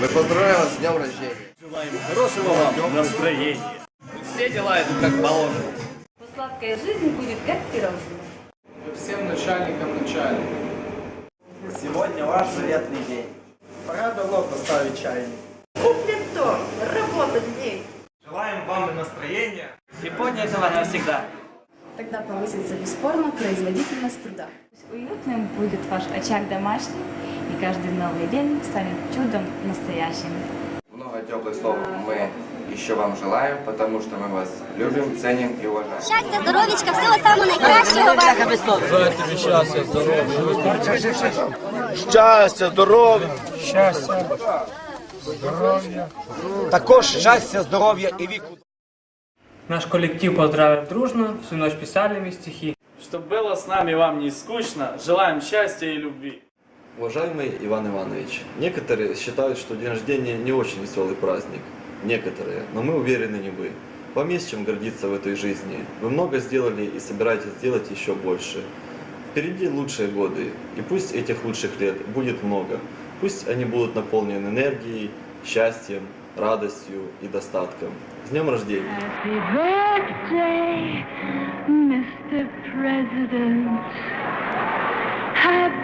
Мы поздравляем вас с днем рождения. Желаем хорошего вам настроения. Все дела идут как положено. Сладкая жизнь будет как пирожное. Всем начальникам начальников. Сегодня ваш заветный день. Пора давно поставить чайник. Куплен торт, работать дней. Желаем вам настроения и поднятого навсегда. Тогда повысится бесспорно производительность труда. Уютным будет ваш очаг домашний, каждый новый день станет чудом настоящим. Много теплых слов мы еще вам желаем, потому что мы вас любим, ценим и уважаем. Щастя, здоров'ячка, всього самого найкращого вам. Щастя, здоров'я. Щастя. Здоров'я. Також щастя, здоров'я і віку. Наш коллектив поздравит дружно, всю ночь писали мне стихи. Чтобы было с нами вам не скучно, желаем счастья и любви. Уважаемый Иван Иванович, некоторые считают, что день рождения не очень веселый праздник. Некоторые, но мы уверены не вы. Вам есть чем гордиться в этой жизни. Вы много сделали и собираетесь сделать еще больше. Впереди лучшие годы, и пусть этих лучших лет будет много. Пусть они будут наполнены энергией, счастьем, радостью и достатком. С днем рождения! Happy birthday, Mr.